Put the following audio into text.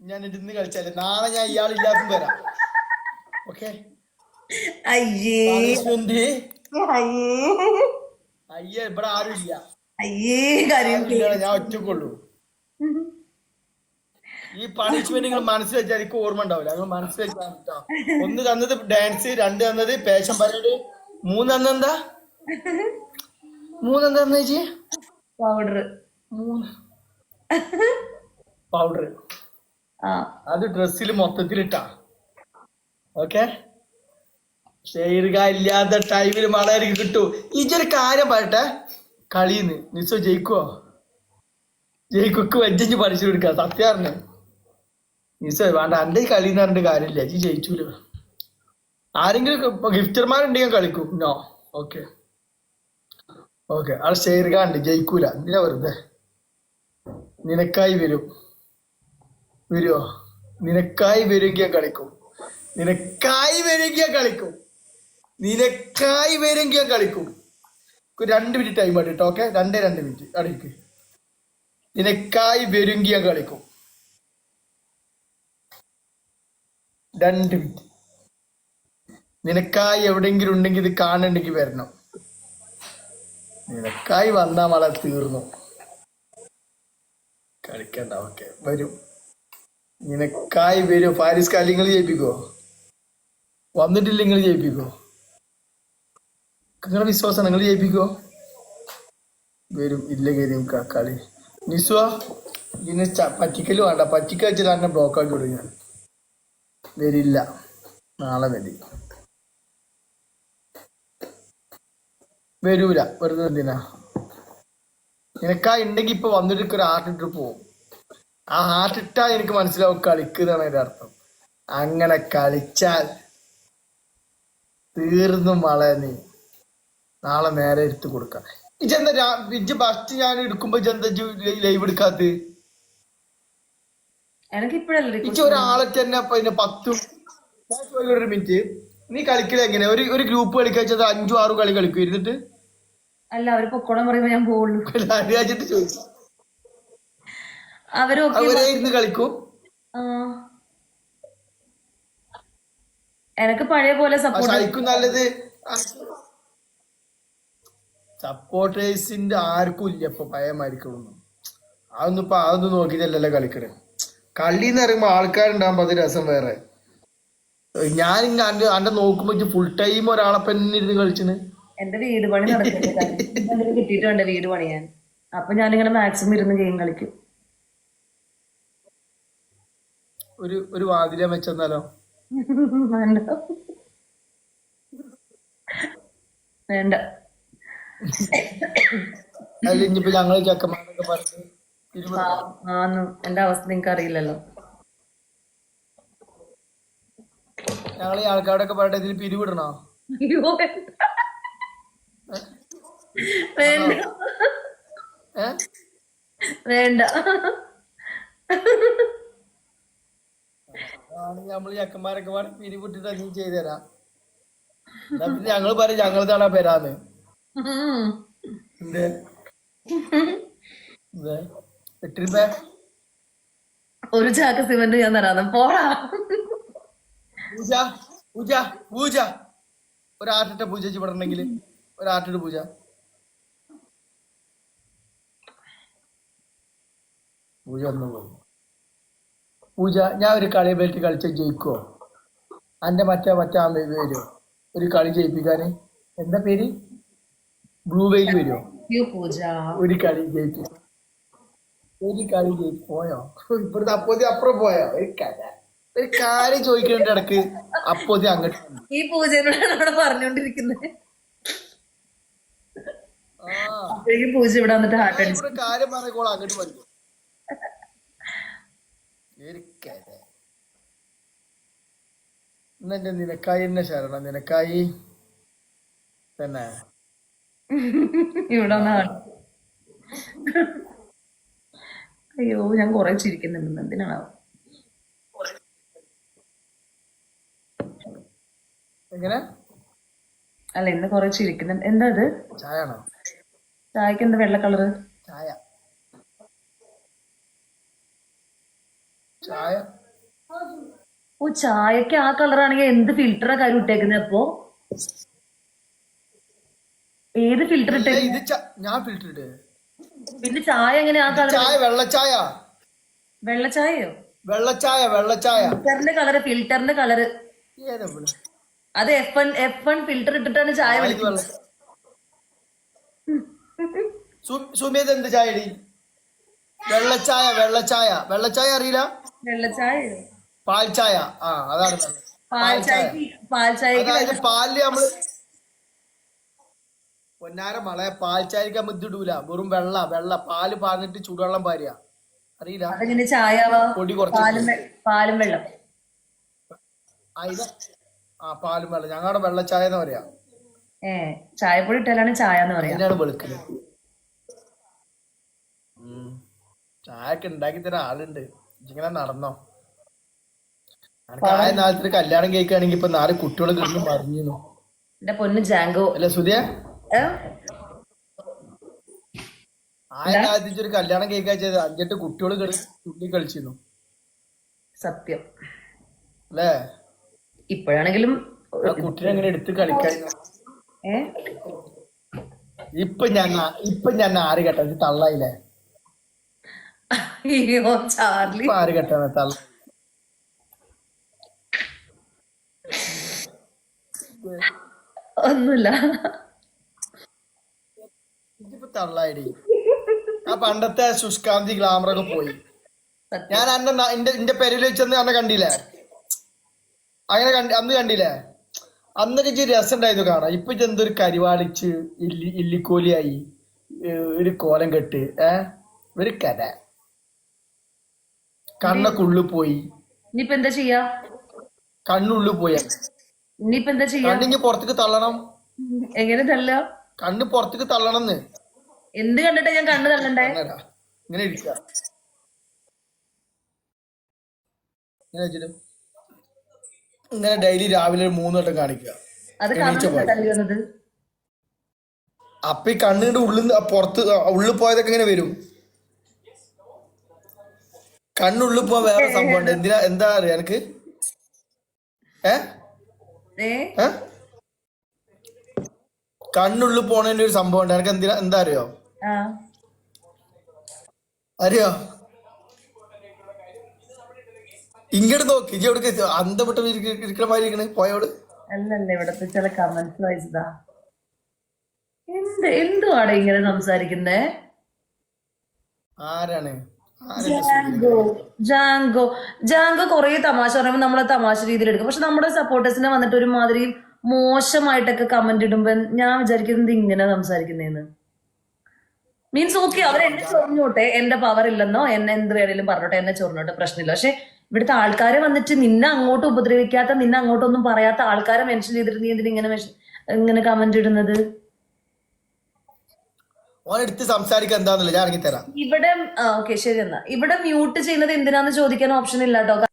ഞാൻ ഇരുന്ന് കളിച്ചാൽ നാളെ ഞാൻ ഇയാൾ ഇല്ലാത്ത വരാം. ഓക്കെ? അയ്യേ. ഇവിടെ ആരും ഇല്ല. ഞാൻ ഒറ്റക്കുള്ളൂ. ഈ പണിഷ്മെന്റ് നിങ്ങൾ മനസ്സിൽ വെച്ചാൽ എനിക്ക് ഓർമ്മ ഉണ്ടാവില്ല. നിങ്ങൾ മനസ്സിൽ വെച്ചാൽ ഒന്ന് തന്നത് ഡാൻസ് രണ്ട് തന്നത് പേശൻ പരേഡ് മൂന്ന് തന്നെന്താ മൂന്ന് എന്താ ചേച്ചി? പൗഡർ മൂന്ന്. പൗഡർ അത് ഡ്രസ്സിൽ മൊത്തത്തിലിട്ടാ. ഓക്കെ? ചെയ്യുക ഇല്ലാത്ത ടൈമിൽ വളരെ കിട്ടൂ. ഇതൊരു കാര്യം പറയട്ടെ? കളിന്ന് നിസോ ജയിക്കുവോ? ജയിക്കൊക്കെ വെജ്ജഞ്ച് പഠിച്ചു കൊടുക്കുക സത്യാറിന് നിസോ വേണ്ട. എന്റെ കളി എന്ന് പറഞ്ഞിട്ട് കാര്യമില്ല. ജി ജയിച്ചൂല? ആരെങ്കിലും ഗിഫ്റ്റർമാരുണ്ടെങ്കിൽ കളിക്കും. നോ. ഓക്കെ. ഓക്കെ. ആൾ ചെയ്യുക ഉണ്ട്. ജയിക്കൂല. എന്തിനാ വെറുതെ? നിനക്കായി വരും. വരുമോ നിനക്കായി വരുക കളിക്കും. നിനക്കായി വരുക കളിക്കും. നിനക്കായി വരുക കളിക്കും. രണ്ട് മിനിറ്റ് ടൈം ആയിട്ട് ഓക്കെ രണ്ടേ രണ്ട് മിനിറ്റ് അടിക്ക്. നിനക്കായി വരുങ്കിയ കളിക്കും. രണ്ട് മിനിറ്റ് നിനക്കായി എവിടെയെങ്കിലും ഉണ്ടെങ്കിൽ ഇത് കാണണ്ടെങ്കിൽ വരണം. നിനക്കായി വന്നാൽ മള തീർന്നു. കളിക്കണ്ട ഓക്കെ വരും. നിനക്കായി വരും ഫാരിസ് കാലി നിങ്ങൾ ജയിപ്പിക്കോ? വന്നിട്ടില്ല നിങ്ങൾ ജയിപ്പിക്കോ? നിങ്ങളുടെ വിശ്വാസം നിങ്ങൾ ജയിപ്പിക്കോ? വരും ഇല്ല കാര്യം കളി. നിസ്വ ഇങ്ങനെ പറ്റിക്കൽ വേണ്ട. പറ്റിക്ക വെച്ചിട്ട് എന്നെ ബ്ലോക്ക് ആക്കി വിടും ഞാൻ. വരില്ല. നാളെ വരി. വരൂല. വെറുതെ എന്തിനാ? നിനക്കാ ഉണ്ടെങ്കി ഇപ്പൊ വന്നിട്ട് ഒരു ആർട്ടിട്ട് പോവും. ആ ഹാർട്ടിട്ടാ എനിക്ക് മനസ്സിലാവും കളിക്കുന്നതാണ് അതിന്റെ അർത്ഥം. അങ്ങനെ കളിച്ചാൽ തീർന്നു മളെ നീ. നാളെ നേരെ എടുത്തു കൊടുക്കാം. ഇജെന്താ ഇജ് ഫസ്റ്റ് ഞാൻ എടുക്കുമ്പോ ഇജെന്താ ലൈവ് എടുക്കാത്ത? ഒരാളെ തന്നെ പിന്നെ പത്തും ഒരു മിനിറ്റ് നീ കളിക്കല എങ്ങനെ? ഒരു ഒരു ഗ്രൂപ്പ് കളിക്കാ അഞ്ചു ആറു കളി കളിക്കും? ഇരുന്നിട്ട്? അല്ല അവർ പൊക്കോളം പറയുമ്പോ ഞാൻ പോകുള്ളൂ ചോദിച്ചു. അവരെ ഇരുന്ന് കളിക്കും. ആ. എനക്ക് പഴയ പോലെ സപ്പോർട്ട് നല്ലത് സപ്പോർട്ടേഴ്സിന്റെ ആർക്കും ഇല്ല ഇപ്പൊ പഴയമായിരിക്കണം അതൊന്നും ഇപ്പൊ അതൊന്നും നോക്കിയിട്ടല്ലല്ലോ കളിക്കണേ. കളി എന്ന് പറയുമ്പോ ആൾക്കാരുണ്ടാകുമ്പോ അത് രസം വേറെ. ഞാൻ അന്റെ അന്റെ നോക്കുമ്പോ ഫുൾ ടൈം ഒരാളെ പെണ്ണി ഇരുന്ന് കളിച്ചിന്. എന്റെ വീട് പണി നടക്കുന്നുണ്ട്. കിട്ടിയിട്ടുണ്ട് വീട് പണിയാൻ അപ്പൊ ഞാനിങ്ങനെ മാക്സിമം ഇരുന്ന് ഗെയിം കളിക്കും. ഒരു ഒരു വാതില വെച്ചെന്നാലോ? വേണ്ട. വേണ്ട. അല്ല ഇനിയിപ്പോ ഞങ്ങൾ ചെക്കന്മാരൊക്കെ പറഞ്ഞ് ആന്ന്. എന്റെ അവസ്ഥ നിങ്ങക്ക് അറിയില്ലല്ലോ. ഞങ്ങൾ ഈ ആൾക്കാരൊക്കെ പറഞ്ഞിട്ട് ഇതിന് പിരിവിടണോ? അയ്യോ വേണ്ട. വേണ്ട. ആണെങ്കിൽ നമ്മൾ ചെക്കന്മാരൊക്കെ പാടെ പിരിവിട്ടിട്ട് നീ ചെയ്തുതരാം പിന്നെ ഞങ്ങൾ പറയും ഞങ്ങൾ തടാ പേരാന്ന്. എട്ട് രൂപ ഒരു ചാക്ക് സിമന്റ് ഞാൻ തരാന്ന് പോടാ. പൂജ പൂജ പൂജ. ഒരു ആട്ടിട്ട പൂജ ചെയ്യപ്പെടണമെങ്കിൽ ഒരു ആട്ടിട്ട് പൂജ. പൂജ ഒന്നും പോകും പൂജ ഞാൻ ഒരു കളി ബെൽറ്റ് കളിച്ച ജയിക്കോ അന്റെ മറ്റേ മറ്റേ ആ വരുമോ ഒരു കളി ജയിപ്പിക്കാൻ എന്താ പേര്? ബ്ലൂ വെയിൽ വരുമോ ഒരു കളി ജയിച്ചു. ഒരു കളി ജയിച്ചു. പോയോ? ഇപ്പഴത്തെ അപ്പോതി അപ്പുറം പോയോ? ഒരു കഥ. ഒരു കാര്യം ചോദിക്കുന്നുണ്ട് ഇടയ്ക്ക്. അപ്പോതി അങ്ങോട്ട്. ഈ പൂജയോടാണ് അവിടെ പറഞ്ഞോണ്ടിരിക്കുന്നത് പൂജ ഇവിടെ വന്നിട്ട് ഹാർട്ട് കാര്യം പറഞ്ഞോൾ അങ്ങോട്ട് പറഞ്ഞു ഒരു കഥ എന്നെ നിനക്കായി എന്നെ ശരണം നിനക്കായി തന്നെ. ഇവിടെ അയ്യോ ഞാൻ കൊറേ ചിരിക്കുന്നുണ്ട്. എന്തിനാണോ? എങ്ങനെ? അല്ല ഇന്ന് കൊറേ ചിരിക്കുന്നുണ്ട്. എന്താ അത് ചായ ചായക്ക് എന്താ വെള്ള കളറ്? ചായ? ഓ ചായക്ക് ആ കളറാണെങ്കിൽ എന്ത് ഫിൽറ്ററാ കാര്യം ഇട്ടേക്കുന്നത് അപ്പോ ഏത് ഫിൽറ്റർ ഇട്ടേ ഇത് ഞാൻ ഫിൽറ്റർ ഇട്ടേ. പിന്നെ ചായ എങ്ങനെ ആ കളർ ചായ വെള്ളച്ചായ. വെള്ളച്ചായയോ? വെള്ളച്ചായ വെള്ളച്ചായ. ഫിൽറ്ററിന്റെ കളർ ഫിൽറ്ററിന്റെ കളർ? അത് F one F one filter ഇട്ടിട്ടാണ് ചായ വിളിക്കുന്നത് വെള്ള എന്ത് ചായ ഇടി? വെള്ളച്ചായ വെള്ളച്ചായ. വെള്ളച്ചായ അറിയില്ല? വെള്ളച്ചായ. പാൽച്ചായ. ആ അതാണ് പാൽച്ചായ. പാലിൽ നമ്മൾ പൊന്നാര മളെ പാൽച്ചായക്ക് നമ്മൾ ഇതിടൂല ഇത് വെറും വെള്ള വെള്ള. പാൽ പാർന്നിട്ട് ചൂടുവെള്ളം പാരുക അറിയില്ല? ചായ പൊടി കുറച്ച് പാലും വെള്ളം. ആ പാലും വെള്ളം. ഞങ്ങളുടെ വെള്ളച്ചായ എന്ന് പറയാ. ഏ ചായപ്പൊടി ഇട്ടാലാണ് ചായ എന്ന് പറയാ. അതിനാണ് വെളുക്കൽ ചായ ഒക്കെ ഉണ്ടാക്കി തരാൻ ആളുണ്ട്. ഇങ്ങനെ നടന്നോ? ആയ നാളത്തിന് കല്യാണം കഴിക്കുകയാണെങ്കിൽ ഇപ്പൊ നാല് കുട്ടികളെ കിട്ടും പറഞ്ഞു എന്റെ പൊന്ന് ജാങ്കോ. അല്ല സുധിയ? ആയ കാലത്ത് ഒരു കല്യാണം കഴിക്കാൻ ചെയ്ത് അഞ്ചെട്ട് കുട്ടികൾ തുള്ളി കളിച്ചിരുന്നു. സത്യം. അല്ലേ? ഇപ്പോഴാണെങ്കിലും കുട്ടിനെ എങ്ങനെ എടുത്ത് കളിക്കാൻ? ഇപ്പൊ ഞാൻ ഇപ്പൊ ഞാൻ ആര് കേട്ടോ തള്ളായില്ലേ? അയ്യോ ചാർലി. ആര് കെട്ടാണ് തള്ള? ഒന്നുമില്ല. ഇതിപ്പോ തള്ളായിടി. ആ പണ്ടത്തെ ശുഷ്കാന്തി ഗ്ലാമർ ഒക്കെ പോയി. ഞാൻ അന്നെ ന- എന്റെ എന്റെ പെരയിൽ വെച്ചെന്ന് അന്നെ കണ്ടില്ലേ? അങ്ങനെ കണ്ടി അന്ന് കണ്ടില്ലേ? അന്നൊക്കെ ഇച്ചിരി രസം ഉണ്ടായിരുന്നു കാണാം ഇപ്പൊ എന്തൊരു കരിവാളിച്ച് ഇല്ലി ഇല്ലിക്കോലിയായി. ഒരു കോലം കെട്ട്. ഏ ഒരു കഥ കണ്ണൊക്കെ ഉള്ളിൽ പോയി. ഇനിയിപ്പോ എന്താ ചെയ്യാ? കണ്ണുള്ളിൽ പോയ. ഇനിയിപ്പോ എന്താ ചെയ്യാ? കണ്ണിങ്ങി പുറത്തേക്ക് തള്ളണം. എങ്ങനെ തള്ള? കണ്ണ് പുറത്തേക്ക് തള്ളണം എന്ത് കണ്ടിട്ട് ഞാൻ കണ്ണ് തള്ളണ്ടേ. ഇങ്ങനെ ഇരിക്കുക ഇങ്ങനെ ഡെയിലി രാവിലെ ഒരു മൂന്ന് വട്ടം കാണിക്കുക അപ്പൊ ഈ കണ്ണിന്റെ ഉള്ളിൽ പുറത്ത് ഉള്ളിൽ പോയതൊക്കെ ഇങ്ങനെ വരും. കണ്ണുള്ളിൽ പോവാൻ വേറെ സംഭവം എന്തിനാ എന്താ അറിയാ എനിക്ക്? കണ്ണുള്ളിൽ പോണതിന്റെ ഒരു സംഭവം ഉണ്ട് എനിക്ക് എന്തിനാ എന്താ അറിയോ? അറിയോ? ഇങ്ങോട്ട് നോക്കി. ഇജ്ജ് എവിടെ അന്തപ്പെട്ട ഇരിക്കണ മാതിരി ഇരിക്കണ. പോയോട് അല്ലല്ല ഇവിടത്തെ ചില കമന്റ്സ് വായിച്ചതാ. എന്ത് എന്തുവാണ് ഇങ്ങനെ സംസാരിക്കുന്നേ? ആരാണ്? ജാങ്കോ ജാങ്കോ. ജാങ്കോ കൊറേ തമാശ പറയുമ്പോൾ നമ്മളെ തമാശ രീതിയിൽ എടുക്കും. പക്ഷെ നമ്മുടെ സപ്പോർട്ടേഴ്സിനെ വന്നിട്ട് ഒരു മാതിരി മോശമായിട്ടൊക്കെ കമന്റ് ഇടുമ്പോ ഞാൻ വിചാരിക്കുന്നത് ഇങ്ങനെ സംസാരിക്കുന്നേന്ന്. മീൻസ് ഓക്കെ അവർ എന്നെ ചൊറിഞ്ഞോട്ടെ എന്റെ പവർ ഇല്ലെന്നോ എന്നെ എന്ത് വേണേലും പറഞ്ഞോട്ടെ എന്നെ ചൊറിഞ്ഞോട്ടെ പ്രശ്നമില്ല. പക്ഷെ ഇവിടുത്തെ ആൾക്കാരെ വന്നിട്ട് നിന്നെ അങ്ങോട്ട് ഉപദ്രവിക്കാത്ത നിന്നെ അങ്ങോട്ടൊന്നും പറയാത്ത ആൾക്കാരെ മെൻഷൻ ചെയ്തിട്ട് നീ എന്തിനാ ഇങ്ങനെ ഇങ്ങനെ കമന്റ് ഇടുന്നത്? ഓനെടുത്ത് സംസാരിക്കാൻ എന്താന്നില്ല ഞാൻ ഇറങ്ങി തരാം ഇവിടെ ഓക്കെ ശരി എന്നാ. ഇവിടെ മ്യൂട്ട് ചെയ്യുന്നത് എന്തിനാന്ന് ചോദിക്കാൻ ഓപ്ഷൻ ഇല്ല കേട്ടോ